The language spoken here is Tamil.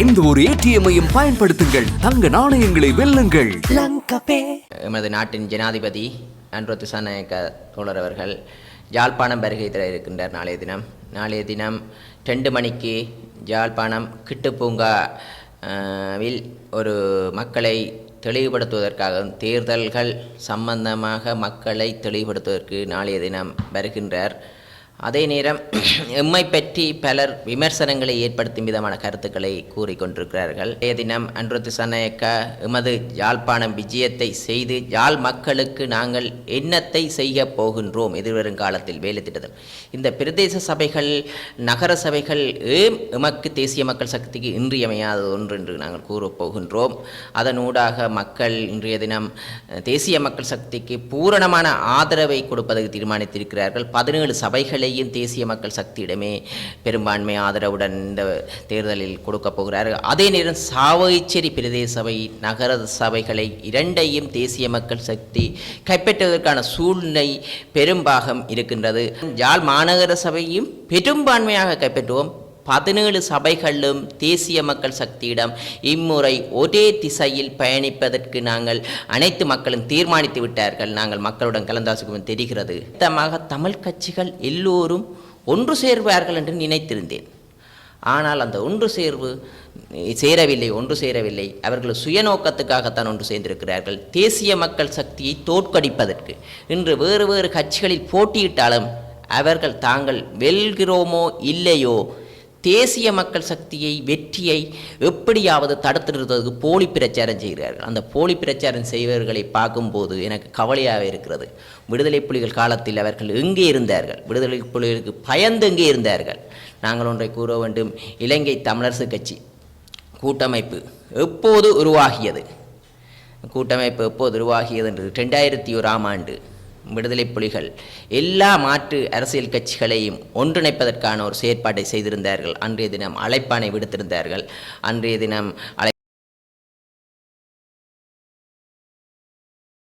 எந்த ஒரு ஏடிஎம்மையும் பயன்படுத்துங்கள். தங்க நாணயங்களை வெல்லுங்கள். எமது நாட்டின் ஜனாதிபதி அன்ரோ திசாநாயக்க தோழர் அவர்கள் யாழ்ப்பாணம் வருகை தர இருக்கின்றார் நாளைய தினம். நாளைய தினம் ரெண்டு மணிக்கு யாழ்ப்பாணம் கிட்டுப்பூங்கா வில் ஒரு மக்களை தெளிவுபடுத்துவதற்காக தேர்தல்கள் சம்பந்தமாக மக்களை தெளிவுபடுத்துவதற்கு நாளைய தினம் வருகின்றார். அதே நேரம் எம்மை பற்றி பலர் விமர்சனங்களை ஏற்படுத்தும் விதமான கருத்துக்களை கூறிக்கொண்டிருக்கிறார்கள். இன்றைய தினம் அன்றுத்து சனயக்கா எமது யாழ்ப்பாணம் விஜயத்தை செய்து யாழ் மக்களுக்கு நாங்கள் என்னத்தை செய்ய போகின்றோம் எதிர்வரும் காலத்தில் வேலை திட்டத்தில். இந்த பிரதேச சபைகள் நகர சபைகள் ஏம் எமக்கு தேசிய மக்கள் சக்திக்கு இன்றியமையாத ஒன்று என்று நாங்கள் கூறப் போகின்றோம். அதனூடாக மக்கள் இன்றைய தினம் தேசிய மக்கள் சக்திக்கு பூரணமான ஆதரவை கொடுப்பதற்கு தீர்மானித்திருக்கிறார்கள். பதினேழு சபைகளையும் தேசிய மக்கள் சக்தியிடமே பெரும்பான்மை ஆதரவுடன் இந்த தேர்தலில் கொடுக்கப் போகிறார்கள். அதே நேரம் சாவகச்சேரி பிரதேச சபை நகர சபைகளை இரண்டையும் தேசிய மக்கள் சக்தி கைப்பற்றுவதற்கான சூழ்நிலை பெரும்பாகம் இருக்கின்றது. யாழ் மாநகர சபையும் பெரும்பான்மையாக கைப்பற்றுவோம். பதினேழு சபைகளும் தேசிய மக்கள் சக்தியிடம் இம்முறை ஒரே திசையில் பயணிப்பதற்கு நாங்கள் அனைத்து மக்களும் தீர்மானித்து விட்டார்கள். நாங்கள் மக்களுடன் கலந்தாசிக்கும் தெரிகிறது. மொத்தமாக தமிழ் கட்சிகள் எல்லோரும் ஒன்று சேர்வார்கள் என்று நினைத்திருந்தேன். ஆனால் அந்த ஒன்று சேர்வு சேரவில்லை ஒன்று சேரவில்லை. அவர்கள் சுயநோக்கத்துக்காகத்தான் ஒன்று சேர்ந்திருக்கிறார்கள். தேசிய மக்கள் சக்தியை தோற்கடிப்பதற்கு. இன்று வேறு வேறு கட்சிகளில் போட்டியிட்டாலும் அவர்கள் தாங்கள் வெல்கிறோமோ இல்லையோ தேசிய மக்கள் சக்தியை வெற்றியை எப்படியாவது தடுத்து நிறுத்துவதற்கு போலி பிரச்சாரம் செய்கிறார்கள். அந்த போலி பிரச்சாரம் செய்வர்களை பார்க்கும்போது எனக்கு கவலையாக இருக்கிறது. விடுதலை புலிகள் காலத்தில் அவர்கள் எங்கே இருந்தார்கள்? விடுதலை புலிகளுக்கு பயந்து எங்கே இருந்தார்கள்? நாங்கள் ஒன்றை கூற வேண்டும். இலங்கை தமிழரசு கட்சி கூட்டமைப்பு எப்போது உருவாகியது? கூட்டமைப்பு எப்போது உருவாகியது? என்று ரெண்டாயிரத்தி ஓராம் ஆண்டு. விடுதலை புலிகள். எல்லா மாற்று அரசியல் கட்சிகளையும் ஒன்றிணைப்பதற்கான ஒரு செயற்பாட்டை செய்திருந்தார்கள். அன்றைய தினம் அழைப்பானை விடுத்திருந்தார்கள். அன்றைய தினம் அழை